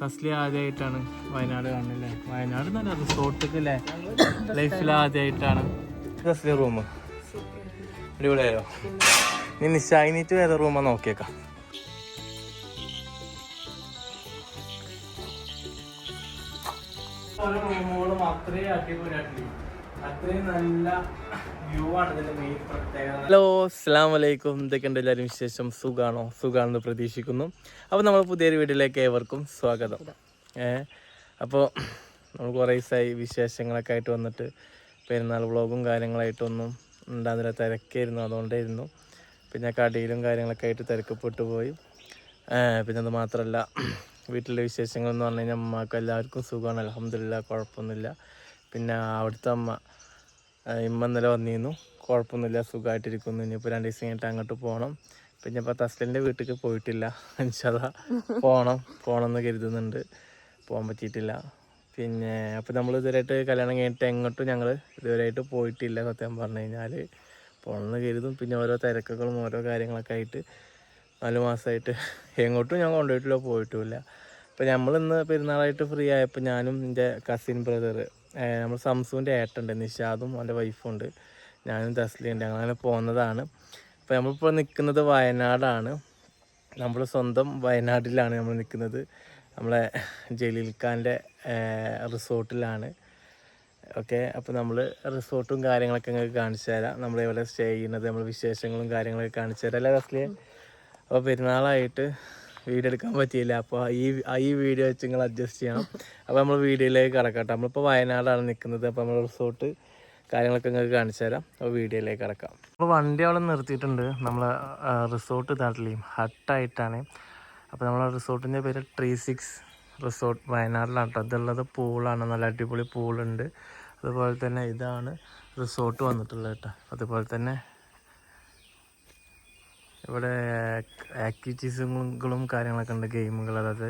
തസ്ലി ആദ്യമായിട്ടാണ് വയനാട് കാണുന്നില്ലേ വയനാട് നല്ല റിസോർട്ടിക്ക് അല്ലേ? ലൈഫിൽ ആദ്യമായിട്ടാണ് തസ്ലി റൂം അടിപൊളിയായോ? നീ നിശായിനിട്ട് വേറെ റൂമാ നോക്കിയേക്കാം. റൂമുകളും അത്രയും അടിപൊളിയായിട്ടില്ല അത്രയും നല്ല ഹലോ അസ്സാം വലൈക്കും എന്തൊക്കെയുണ്ട് എല്ലാവരും വിശേഷം? സുഖാണോ? സുഖാണെന്ന് പ്രതീക്ഷിക്കുന്നു. അപ്പോൾ നമ്മൾ പുതിയൊരു വീട്ടിലേക്ക് ഏവർക്കും സ്വാഗതം. ഏ അപ്പോൾ നമ്മൾ കുറേ ദിവസമായി വിശേഷങ്ങളൊക്കെ ആയിട്ട് വന്നിട്ട് പെരുന്നാൾ വ്ളോഗും കാര്യങ്ങളായിട്ടൊന്നും ഉണ്ടാകുന്നില്ല. തിരക്കായിരുന്നു അതുകൊണ്ടായിരുന്നു. പിന്നെ കടയിലും കാര്യങ്ങളൊക്കെ ആയിട്ട് തിരക്കപ്പെട്ടു പോയി. പിന്നെ അത് മാത്രമല്ല വീട്ടിലെ വിശേഷങ്ങൾ എന്ന് പറഞ്ഞു കഴിഞ്ഞാൽ അമ്മയ്ക്ക് എല്ലാവർക്കും സുഖമാണ്. അലഹമില്ല കുഴപ്പമൊന്നുമില്ല. പിന്നെ അവിടുത്തെ അമ്മ ഇമ്മ ഇന്നലെ വന്നിരുന്നു. കുഴപ്പമൊന്നുമില്ല സുഖമായിട്ടിരിക്കുന്നു. ഇനിയിപ്പോൾ രണ്ട് ദിവസം കഴിഞ്ഞിട്ട് അങ്ങോട്ട് പോകണം പിന്നെ ഇപ്പോൾ തസ്ലിന്റെ വീട്ടിലേക്ക് പോയിട്ടില്ല. എനിച്ചതാ പോകണം പോകണം എന്ന് കരുതുന്നുണ്ട്. പോകാൻ പറ്റിയിട്ടില്ല. പിന്നെ അപ്പോൾ നമ്മൾ ഇതുവരെയായിട്ട് കല്യാണം കഴിഞ്ഞിട്ട് എങ്ങോട്ടും ഞങ്ങൾ ഇതുവരെയായിട്ട് പോയിട്ടില്ല സത്യം പറഞ്ഞു കഴിഞ്ഞാൽ പോകണമെന്ന് കരുതും. പിന്നെ ഓരോ തിരക്കുകളും ഓരോ കാര്യങ്ങളൊക്കെ ആയിട്ട് നാല് മാസമായിട്ട് എങ്ങോട്ടും ഞാൻ കൊണ്ടുപോയിട്ടില്ല പോയിട്ടുമില്ല. അപ്പോൾ നമ്മളിന്ന് പെരുന്നാളായിട്ട് ഫ്രീ ആയപ്പോൾ ഞാനും എന്റെ കസിൻ ബ്രദർ നമ്മൾ സംസുവിന്റെ ഏട്ടുണ്ട് നിഷാദും എന്റെ വൈഫും ഉണ്ട് ഞാനും തസ്ലിയുണ്ട്. അങ്ങനെ പോകുന്നതാണ് അപ്പോൾ നമ്മളിപ്പോൾ നിൽക്കുന്നത് വയനാടാണ്. നമ്മൾ സ്വന്തം വയനാട്ടിലാണ് നമ്മൾ നിൽക്കുന്നത് നമ്മളെ ജലീൽ ഖാന്റെ റിസോർട്ടിലാണ്. ഓക്കെ അപ്പോൾ നമ്മൾ റിസോർട്ടും കാര്യങ്ങളൊക്കെ നിങ്ങൾക്ക് കാണിച്ചു തരാം. നമ്മൾ ഇവിടെ സ്റ്റേ ചെയ്യുന്നത് നമ്മൾ വിശേഷങ്ങളും കാര്യങ്ങളൊക്കെ കാണിച്ചു തരാം. അല്ലേ തസ്ലിയെ? അപ്പോൾ പെരുന്നാളായിട്ട് വീഡിയോ എടുക്കാൻ പറ്റിയില്ല. അപ്പോൾ ഈ ഈ വീഡിയോ വെച്ച് നിങ്ങൾ അഡ്ജസ്റ്റ് ചെയ്യണം. അപ്പോൾ നമ്മൾ വീഡിയോയിലേക്ക് കിടക്കട്ടെ. നമ്മളിപ്പോൾ വയനാടാണ് നിൽക്കുന്നത് അപ്പോൾ നമ്മൾ റിസോർട്ട് കാര്യങ്ങളൊക്കെ നിങ്ങൾക്ക് കാണിച്ചു തരാം. അപ്പോൾ വീഡിയോയിലേക്ക് കടക്കാം. അപ്പോൾ വണ്ടി അവിടെ നിർത്തിയിട്ടുണ്ട്. നമ്മൾ റിസോർട്ട് നാട്ടിലെയും ഹട്ടായിട്ടാണ്. അപ്പോൾ നമ്മളെ റിസോർട്ടിന്റെ പേര് ട്രീ സിക്സ് റിസോർട്ട് വയനാട്ടിലാണ് കേട്ടോ. ഇതുള്ളത് പൂളാണ്. നല്ല അടിപൊളി പൂളുണ്ട്. അതുപോലെ തന്നെ ഇതാണ് റിസോർട്ട് വന്നിട്ടുള്ളത് കേട്ടോ. അതുപോലെ തന്നെ ഇവിടെ ആക്ടിവിറ്റീസുകളും കാര്യങ്ങളൊക്കെ ഉണ്ട് ഗെയിമുകൾ അതായത്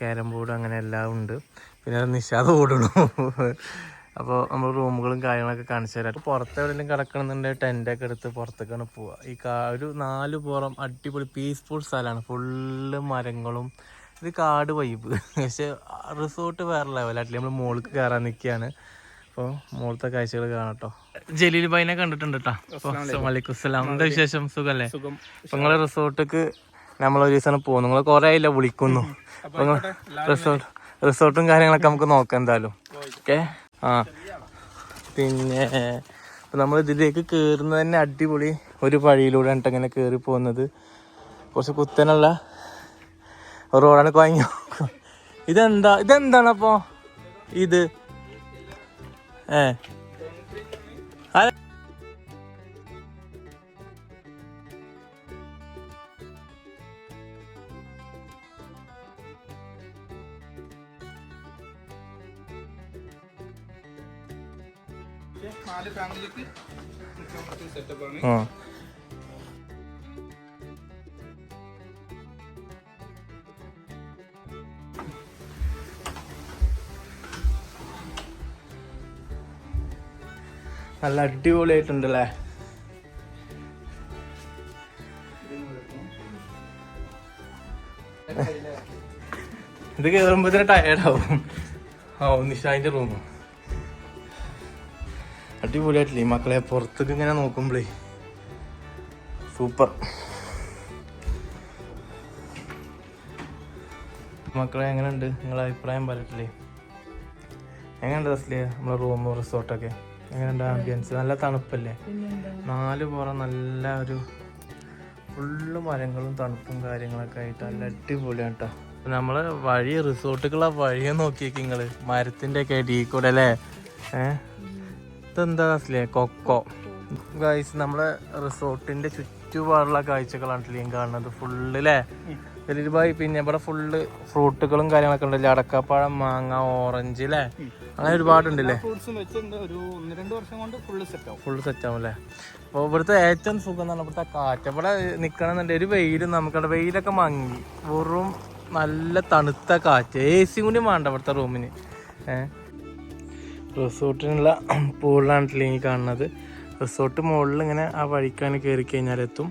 ക്യാരം ബോർഡ് അങ്ങനെ എല്ലാം ഉണ്ട്. പിന്നെ നിഷാദ് ഓടണു. അപ്പോൾ നമ്മൾ റൂമുകളും കാര്യങ്ങളൊക്കെ കാണിച്ചു തരാം. അപ്പോൾ പുറത്ത് എവിടെയെങ്കിലും കിടക്കണമെന്നുണ്ടെങ്കിൽ ടെന്റൊക്കെ എടുത്ത് പുറത്തേക്കാണ് പോവുക. ഈ കാ ഒരു നാല് പുറം അടിപൊളി പീസ്ഫുൾ സ്ഥലമാണ്. ഫുള്ള് മരങ്ങളും ഇത് കാട് വൈബ് പക്ഷെ റിസോർട്ട് വേറെ ലെവലായിട്ടില്ല നമ്മൾ മുകളിൽ കയറാൻ നിൽക്കുകയാണ് അപ്പോൾ മുകളിലത്തെ കാഴ്ചകൾ കാണട്ടോ ജലീൽ ഭൈനെ കണ്ടിട്ടുണ്ട് കേട്ടോ അപ്പോൾ വലൈക്കും എന്താ വിശേഷം? സുഖല്ലേ? സുഖം. അപ്പൊ നിങ്ങളെ റിസോർട്ടിക്ക് നമ്മൾ ഒരു ദിവസം പോകും നിങ്ങൾ കുറെ ആയില്ല വിളിക്കുന്നു? റിസോർട്ട് റിസോർട്ടും കാര്യങ്ങളൊക്കെ നമുക്ക് നോക്കാം എന്തായാലും. ഓക്കെ? ആ. പിന്നെ നമ്മൾ ഇതിലേക്ക് കയറുന്നത് തന്നെ അടിപൊളി ഒരു വഴിയിലൂടെ ഇങ്ങനെ കയറി പോകുന്നത്. കുറച്ച് കുത്തനുള്ള റോഡാണ് കുഴങ്ങി ഇതെന്താ? ഇതെന്താണ് അപ്പോ? ഇത്? ഏ. നാല് ഫാമിലിക്ക് സെറ്റപ്പ് നല്ല അടിപൊളിയായിട്ടുണ്ടല്ലേ? ഇത് കയറുമ്പോ തന്നെ ടയർഡാവും ആ നിഷാന്റെ റൂം അടിപൊളിയായിട്ടില്ലേ മക്കളെ? പുറത്തേക്ക് ഇങ്ങനെ നോക്കുമ്പോഴേ സൂപ്പർ മക്കളെ എങ്ങനെയുണ്ട്? നിങ്ങളെ അഭിപ്രായം പറയട്ടില്ലേ? എങ്ങനെയുണ്ട് അസ്ലിയ നമ്മളെ റൂം റിസോർട്ടൊക്കെ എങ്ങനെയുണ്ട് ആംബിയൻസ് നല്ല തണുപ്പല്ലേ? നാല് പുറം നല്ല ഒരു ഫുള്ള് മരങ്ങളും തണുപ്പും കാര്യങ്ങളൊക്കെ ആയിട്ട് നല്ല അടിപൊളിയാണ് കേട്ടോ നമ്മൾ വഴി റിസോർട്ടുകളാ വഴിയെ നോക്കിയേക്ക് നിങ്ങൾ മരത്തിന്റെ ഒക്കെ അടിയിൽ കൂടെ അല്ലേ? ഏഹ് ഇതെന്താ അസ്ലേ? കൊക്കോ. ഗൈസ് നമ്മളെ റിസോർട്ടിന്റെ ചുറ്റുപാടുള്ള കാഴ്ചകളാണ് ഈ കാണുന്നത്. ഫുള്ള് അല്ലേ ബായി പിന്നെ ഇവിടെ ഫുള്ള് ഫ്രൂട്ടുകളും കാര്യങ്ങളൊക്കെ ഉണ്ടല്ലേ അടക്കപ്പഴം മാങ്ങ ഓറഞ്ച് അല്ലേ അങ്ങനെ ഒരുപാടുണ്ടല്ലേ? ഫുള്ള് സെറ്റ് ആവും. ഫുള്ള് സെറ്റ് ആവും അല്ലേ? അപ്പോൾ ഇവിടുത്തെ ഏറ്റവും സുഖം എന്ന് പറഞ്ഞാൽ ഇവിടുത്തെ കാറ്റ്. ഇവിടെ നിൽക്കണമെന്നുണ്ടെങ്കിൽ ഒരു വെയിലും നമുക്കവിടെ വെയിലൊക്കെ മങ്ങി. വെറും നല്ല തണുത്ത കാറ്റ്. എ സി കൂടി വേണ്ട ഇവിടുത്തെ റൂമിന് ഏഹ് റിസോർട്ടിനുള്ള പൂളിലാണ് ഈ കാണുന്നത്. റിസോർട്ട് മുകളിൽ ഇങ്ങനെ ആ വഴിക്കാണ് കയറി കഴിഞ്ഞാൽ എത്തും.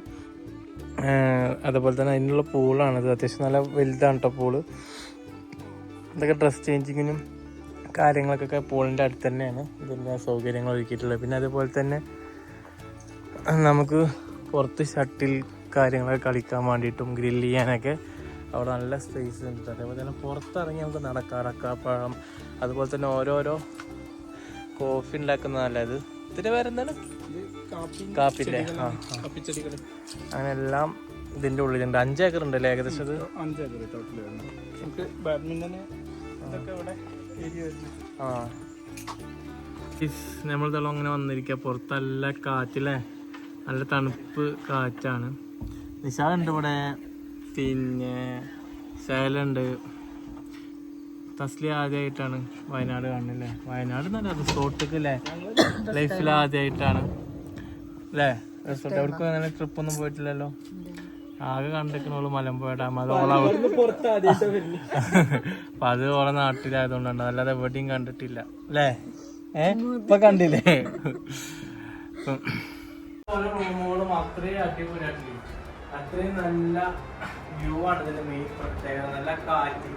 അതുപോലെ തന്നെ അതിനുള്ള പൂളാണിത് അത്യാവശ്യം നല്ല വലുതാണ് കേട്ടോ പൂൾ. ഇതൊക്കെ ഡ്രസ് ചേഞ്ചിങ്ങിനും കാര്യങ്ങൾക്കൊക്കെ പൂളിന്റെ അടുത്ത് തന്നെയാണ്. ഇതിന്റെ സൗകര്യങ്ങൾ ഒരുക്കിയിട്ടുള്ളത്. പിന്നെ അതുപോലെ തന്നെ നമുക്ക് പുറത്ത് ഷട്ടിൽ കാര്യങ്ങളൊക്കെ കളിക്കാൻ വേണ്ടിയിട്ടും ഗ്രില്ല് ചെയ്യാനൊക്കെ അവിടെ നല്ല സ്പേസ് ഉണ്ട്. അതേപോലെ തന്നെ പുറത്തിറങ്ങി നമുക്ക് നടക്കാം അടക്കാപ്പഴം അതുപോലെ തന്നെ ഓരോരോ കോഫി ഉണ്ടാക്കുന്ന നല്ലത് ഇതിന്റെ പേരെന്താണ്? ഇത് കാപ്പി കാപ്പില്ലേ ആ ആ. കപ്പിച്ചെടികൾ. അങ്ങനെ എല്ലാം ഇതിന്റെ ഉള്ളിലുണ്ട്. അഞ്ച് ഏക്കർ ഉണ്ട് അല്ലേ ഏകദേശം അത് അഞ്ച് ഏക്കർ ടോട്ടൽ നമുക്ക് ബാഡ്മിന്റന് ഇതൊക്കെ ഇവിടെ ആ. നമ്മൾ തളം അങ്ങനെ വന്നിരിക്കുക പുറത്ത് നല്ല കാറ്റില്ലേ നല്ല തണുപ്പ് കാറ്റാണ്. നിഷാദുണ്ട് ഇവിടെ. പിന്നെ ശൈലുണ്ട് തസ്ലി ആദ്യമായിട്ടാണ് വയനാട് കാണുന്നില്ലേ വയനാട് എന്നല്ല റിസോർട്ടിക്ക് അല്ലേ? ലൈഫിൽ ആദ്യമായിട്ടാണ് അല്ലേ റിസോർട്ട് എവിടേക്കും അങ്ങനെ ട്രിപ്പ് ഒന്നും പോയിട്ടില്ലല്ലോ. ആകെ കണ്ടിരിക്കണോളൂ മലമ്പുഴ ഡാം അത് ഓളെ അപ്പൊ അത് ഓളെ നാട്ടിലായതുകൊണ്ടാണ് അല്ലാതെ എവിടെയും കണ്ടിട്ടില്ല. അല്ലേ ഏ? ഇപ്പൊ കണ്ടില്ലേ? റൂമുകളും അത്രയും നല്ല വ്യൂ ആണ് ഇതിന്റെ മെയിൻ പ്രത്യേകത. നല്ല കാറ്റ്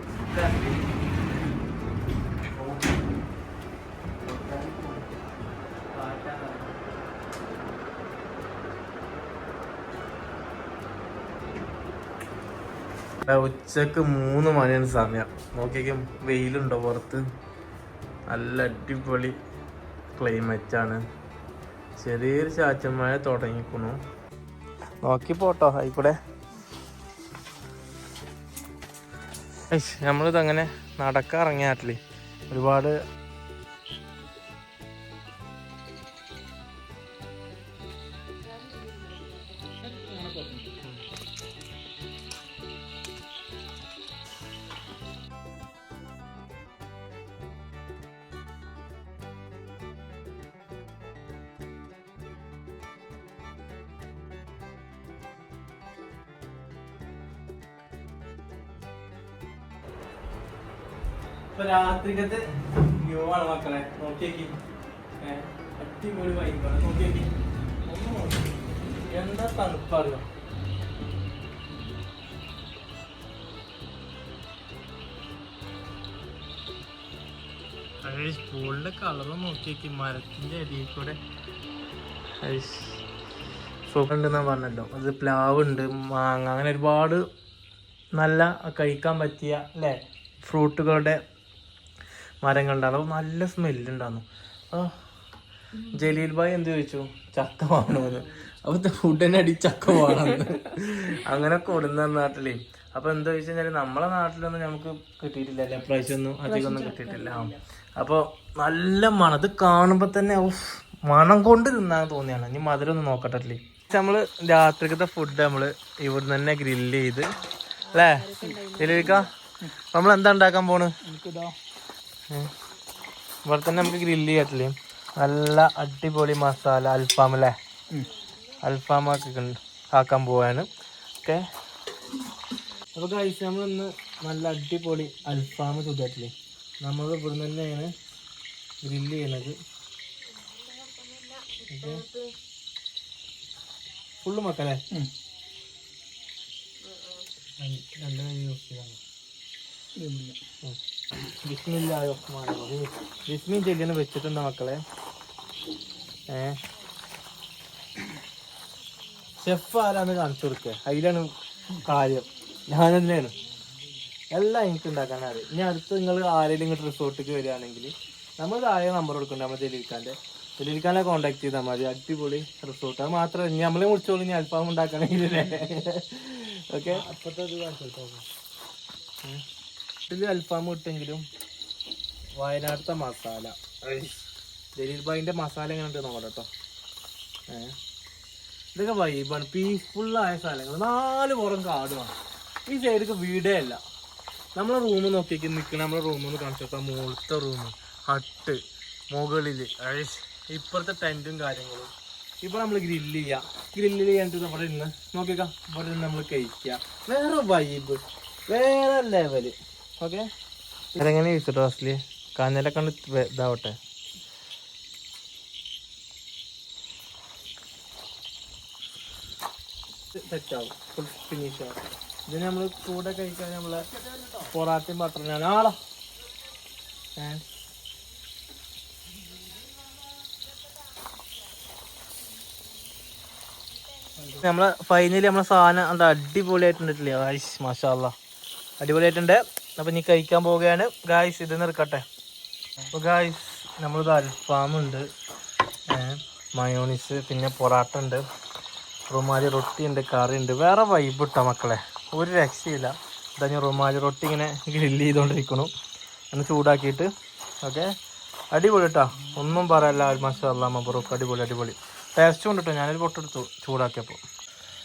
ഉച്ചയ്ക്ക് മൂന്ന് മണിയാണ് സമയം. നോക്കിയേക്കും വെയിലുണ്ടോ പുറത്ത്? നല്ല അടിപൊളി ക്ലൈമറ്റ് ആണ്. ചെറിയൊരു ചാറ്റൽ മഴ തുടങ്ങിക്കണു. നോക്കി പോട്ടോ ആയിക്കൂടെ. നമ്മളിതങ്ങനെ നടക്കാറങ്ങിയാട്ടില്ലേ ഒരുപാട് ഇപ്പൊ രാത്രിക്കത്തെ വ്യൂ ആണ് മക്കളെ. നോക്കിയേക്കി. അടിപൊളി വൈബാണ് നോക്കിയേക്കി. എന്താ തണുപ്പറിയോ സ്കൂളിന്റെ കളറും നോക്കിയേക്കി. മരത്തിന്റെ അടിയിൽ കൂടെ. സുഖമുണ്ടെന്നാ പറഞ്ഞല്ലോ. അത് പ്ലാവ് ഉണ്ട് മാങ്ങ. അങ്ങനെ ഒരുപാട് നല്ല കഴിക്കാൻ പറ്റിയ അല്ലേ? ഫ്രൂട്ടുകളുടെ മരങ്ങളുണ്ടായിരുന്നു അപ്പോൾ നല്ല സ്മെല്ലുണ്ടായിരുന്നു ആ ജലീൽ ഭായ് എന്ത് ചോദിച്ചു? ചക്ക വേണമെന്ന് അപ്പൊ ഫുഡിന്റെ അടി ചക്ക വേണമെന്ന് അങ്ങനെ കൊടുന്ന നാട്ടിലേ. അപ്പൊ എന്താ വെച്ച് കഴിഞ്ഞാൽ നമ്മളെ നാട്ടിലൊന്നും നമുക്ക് കിട്ടിയിട്ടില്ല അല്ലേ? അധികം ഒന്നും കിട്ടിയിട്ടില്ല. അപ്പൊ നല്ല മണം. ഇത് കാണുമ്പോ തന്നെ മണം കൊണ്ട് തിന്നാൻ തോന്നിയാണ്. ഇനി മധുരം ഒന്ന് നോക്കട്ടെ അല്ലേ നമ്മൾ രാത്രിക്കത്തെ ഫുഡ് നമ്മൾ ഇവിടുന്ന് തന്നെ ഗ്രില്ല് ചെയ്ത് അല്ലേ? ജലീലിക്ക നമ്മൾ എന്താ ഉണ്ടാക്കാൻ പോണ്. ഇവിടെ തന്നെ നമുക്ക് ഗ്രില്ല് ചെയ്യാത്തില്ലേ? നല്ല അടിപൊളി മസാല അൽഫാം അല്ലേ? അൽഫാം ആക്കി ആക്കാൻ പോവാണ്. ഓക്കെ. അപ്പോൾ കഴിച്ച് നമ്മളൊന്ന് നല്ല അടിപൊളി അൽഫാം ചുതാറ്റില്ലേ നമ്മൾ ഇവിടെ തന്നെയാണ് ഗ്രില്ല് ചെയ്യണത് ഫുള്ള് മക്കളെ ഉം. നല്ല യൂസ് ചെയ്യണം ഇല്ല. ബിസ്മില്ലായോ ബിസ്മി ചെല്ലിന് വെച്ചിട്ടുണ്ടോ മക്കളെ ഏ? ഷെഫ് ആരാന്ന് കാണിച്ചു കൊടുക്കുക അതിലാണ് കാര്യം. ഞാൻ തന്നെയാണ് എല്ലാം എനിക്ക് ഉണ്ടാക്കാൻ അറിയാം ഇനി അടുത്ത് നിങ്ങൾ ആരെങ്കിലും ഇങ്ങോട്ട് റിസോർട്ടിലേക്ക് വരികയാണെങ്കിൽ നമ്മൾ താഴെ നമ്പർ കൊടുക്കുന്നുണ്ട് നമ്മൾ ജലീൽഖാന്റെ. ജലീൽഖാനെ കോൺടാക്ട് ചെയ്താൽ മതി. അടിപൊളി റിസോർട്ട് അത് മാത്രമല്ല ഇനി നമ്മളെ വിളിച്ചോളൂ ഇനി അൽഫാം ഉണ്ടാക്കണമെങ്കിൽ ഓക്കെ അപ്പത്തെ ഇതിൽ അൽഫാം കിട്ടെങ്കിലും വയനാട്ടിലത്തെ മസാല. ജലീൽ ഭായിന്റെ മസാല എങ്ങനെ ഉണ്ട് നോക്കട്ടെ കേട്ടോ ഏഹ് ഇതൊക്കെ വൈബാണ് പീസ്ഫുള്ളായ സ്ഥലങ്ങൾ. നാല് പുറം കാടുമാണ്. ഈ സൈഡിക്ക് വീടേ അല്ല നമ്മളെ റൂം നോക്കിയേക്ക് നിൽക്കുന്ന നമ്മളെ റൂമിൽ നിന്ന് കാണിച്ചപ്പോൾ മുകളിലത്തെ റൂം ഹട്ട്. മുകളിൽ ഇപ്പുറത്തെ ടെന്റും കാര്യങ്ങളും. ഇപ്പൊ നമ്മൾ ഗ്രില്ല് ചെയ്യാം. ഗ്രില്ല് ചെയ്യാണ്ട് നമ്മുടെ ഇന്ന് നോക്കിയേക്കാം. ഇവിടെ നമ്മൾ കഴിക്കുക വേറെ വൈബ് വേറെ ലെവൽ ഓക്കെ. എങ്ങനെ ചോദിച്ചിട്ടോ അസ്ലി? കാഞ്ഞലൊക്കെ കണ്ട് ഇതാവട്ടെ. സെറ്റാവും. ഫുൾ ഫിനിഷ് ആവും. ഇതിന് നമ്മൾ കൂടെ കഴിക്കാൻ നമ്മളെ പൊറാട്ടയും ബട്ടറിനാണ് ആളോ. നമ്മളെ ഫൈനലി നമ്മളെ സാധനം എന്താ അടിപൊളിയായിട്ടുണ്ടല്ലേ മാഷാ മാഷാല്ല അടിപൊളിയായിട്ടുണ്ട്. അപ്പൊ ഇനി കഴിക്കാൻ പോവുകയാണ്. ഗായ്സ് ഇത് നിൽക്കട്ടെ അപ്പൊ ഗായ്സ് നമ്മളിത് അൽഫാമുണ്ട് മയോണിസ് പിന്നെ പൊറാട്ട ഉണ്ട്. റുമാലി റൊട്ടി ഉണ്ട് കറി ഉണ്ട്. വേറെ വൈബ് ഇട്ട മക്കളെ. ഒരു രക്ഷയില്ല. ഇതാ ഞാൻ റുമാലി റൊട്ടി ഇങ്ങനെ ഗ്രില്ല് ചെയ്തുകൊണ്ടിരിക്കണു ഒന്ന് ചൂടാക്കിയിട്ട്. ഓക്കെ അടിപൊളി കേട്ടോ ഒന്നും പറയല്ല അല്ലാ മബറൂക്ക് അടിപൊളി അടിപൊളി. ടേസ്റ്റ് കൊണ്ടിട്ടോ ഞാനൊരു പൊട്ടെടുത്തു ചൂടാക്കിയപ്പോൾ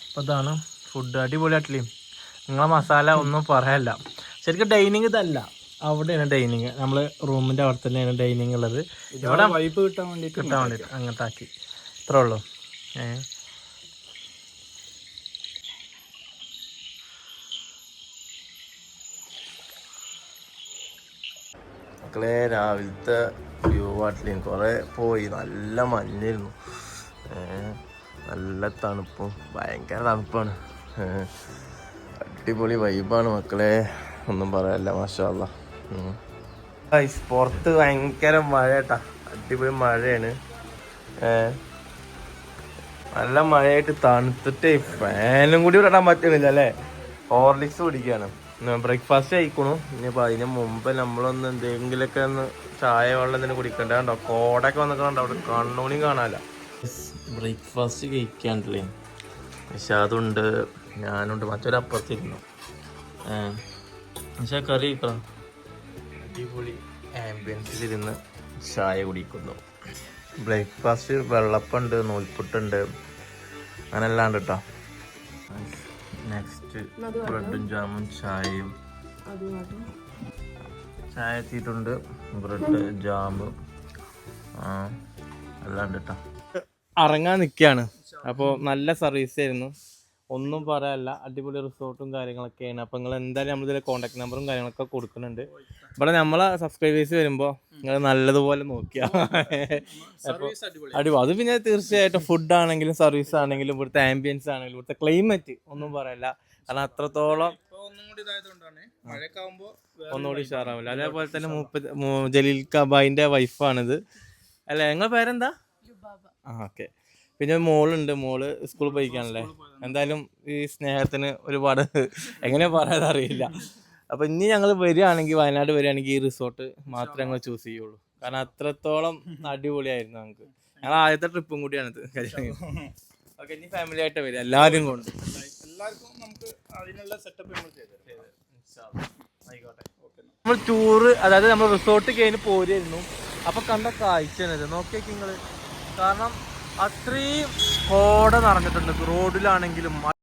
അപ്പോൾ ഇതാണ് ഫുഡ് അടിപൊളി അടിപൊളിയായിട്ടില്ലേ? നിങ്ങളെ മസാല ഒന്നും പറയല്ല. ശരിക്കും ഡൈനിങ് ഇതല്ല. അവിടെയാണ് ഡൈനിങ് നമ്മൾ റൂമിന്റെ അവിടെ തന്നെയാണ് ഡൈനിങ് ഉള്ളത് ഇവിടെ വൈപ്പ് കിട്ടാൻ വേണ്ടി കിട്ടാൻ വേണ്ടിയിട്ട് അങ്ങനത്തെ ആക്കി. ഇത്രേ ഉള്ളൂ. ഏ. മക്കളെ രാവിലത്തെ വ്യൂ വാട്ടിലും കുറേ പോയി. നല്ല മഞ്ഞായിരുന്നു. നല്ല തണുപ്പും. ഭയങ്കര തണുപ്പാണ്. അടിപൊളി വൈബാണ് മക്കളെ. ഒന്നും പറയാല്ല മാഷാല്ല പുറത്ത് ഭയങ്കര മഴ കേട്ടാ അടിപൊളി മഴയാണ്. നല്ല മഴയായിട്ട് തണുത്തിട്ട് ഫാനും കൂടി ഇടാൻ പറ്റണില്ല അല്ലേ? ഹോർലിക്സ് കുടിക്കുകയാണ് ബ്രേക്ക്ഫാസ്റ്റ് കഴിക്കണു. ഇനിയിപ്പോൾ അതിന് മുമ്പ് നമ്മളൊന്ന് എന്തെങ്കിലുമൊക്കെ ഒന്ന് ചായ വെള്ളം എന്തെങ്കിലും കുടിക്കണ്ട കണ്ടോ? കോടൊക്കെ വന്നിട്ടുണ്ടോ അവിടെ? കണ്ണൂണി കാണാല്ല ബ്രേക്ക്ഫാസ്റ്റ് കഴിക്കാണ്ടല്ലേ പക്ഷെ അതുണ്ട്. ഞാനുണ്ട്. മറ്റൊരു അപ്പുറത്തിരുന്നു പക്ഷേ കറി അടിപൊളി ആംബിയൻസിലിരുന്ന് ചായ കുടിക്കുന്നു. ബ്രേക്ക്ഫാസ്റ്റ് വെള്ളപ്പുണ്ട് നൂൽപുട്ടുണ്ട്. അങ്ങനെ എല്ലാം കേട്ടോ നെക്സ്റ്റ് ബ്രെഡും ജാമും ചായയും. ചായ എത്തിയിട്ടുണ്ട്. ബ്രെഡ് ജാമ് എല്ലാണ്ട് എല്ലാം കേട്ടോ ഇറങ്ങാൻ നിൽക്കുകയാണ് അപ്പോൾ നല്ല സർവീസ് ആയിരുന്നു. ഒന്നും പറയാല്ല. അടിപൊളി റിസോർട്ടും കാര്യങ്ങളൊക്കെയാണ്. അപ്പോൾ നിങ്ങൾ എന്തായാലും നമ്മളിതിൽ കോൺടാക്ട് നമ്പറും കാര്യങ്ങളൊക്കെ കൊടുക്കുന്നുണ്ട്. ഇവിടെ നമ്മളെ സബ്സ്ക്രൈബേഴ്സ് വരുമ്പോൾ നിങ്ങൾ നല്ലതുപോലെ നോക്കിയാ അപ്പോൾ അടിപൊളി. അത് പിന്നെ തീർച്ചയായിട്ടും ഫുഡ് ആണെങ്കിലും സർവീസ് ആണെങ്കിലും ഇവിടുത്തെ ആംബിയൻസ് ആണെങ്കിലും ഇവിടുത്തെ ക്ലൈമറ്റ് ഒന്നും പറയല്ല. കാരണം അത്രത്തോളം ഒന്നുകൂടി ഉഷാറാവില്ല. അതേപോലെ തന്നെ മുപ്പത് മൂ- ജലീൽ കബായിന്റെ വൈഫാണിത് അല്ലേ നിങ്ങളെ പേരെന്താ? ആ ഓക്കെ പിന്നെ മോളുണ്ട് മോൾ സ്കൂളിൽ പോയിക്കാണല്ലേ. എന്തായാലും ഈ സ്നേഹത്തിന് ഒരുപാട് എങ്ങനെ പറയാതെ അറിയില്ല. അപ്പൊ ഇനി ഞങ്ങൾ വരികയാണെങ്കിൽ വയനാട് വരികയാണെങ്കിൽ ഈ റിസോർട്ട് മാത്രമേ ഞങ്ങൾ ചൂസ് ചെയ്യുള്ളൂ. കാരണം അത്രത്തോളം അടിപൊളിയായിരുന്നു ഞങ്ങൾക്ക് ഞങ്ങൾ ആദ്യത്തെ ട്രിപ്പും കൂടിയാണ് കൂടിയാണിത് ഓക്കെ ഇനി ഫാമിലി ആയിട്ട് വരിക. എല്ലാവരും കൊണ്ട്. എല്ലാവർക്കും നമുക്ക് അതിനുള്ള സെറ്റപ്പ് നമ്മൾ ആയിക്കോട്ടെ. നമ്മൾ ടൂറ് അതായത് നമ്മൾ റിസോർട്ട് കഴിഞ്ഞ് പോരായിരുന്നു അപ്പൊ കണ്ട കാഴ്ച നോക്കിയേക്ക് നിങ്ങൾ. കാരണം അത്രയും കോട നിറഞ്ഞിട്ടുണ്ട്. റോഡിലാണെങ്കിലും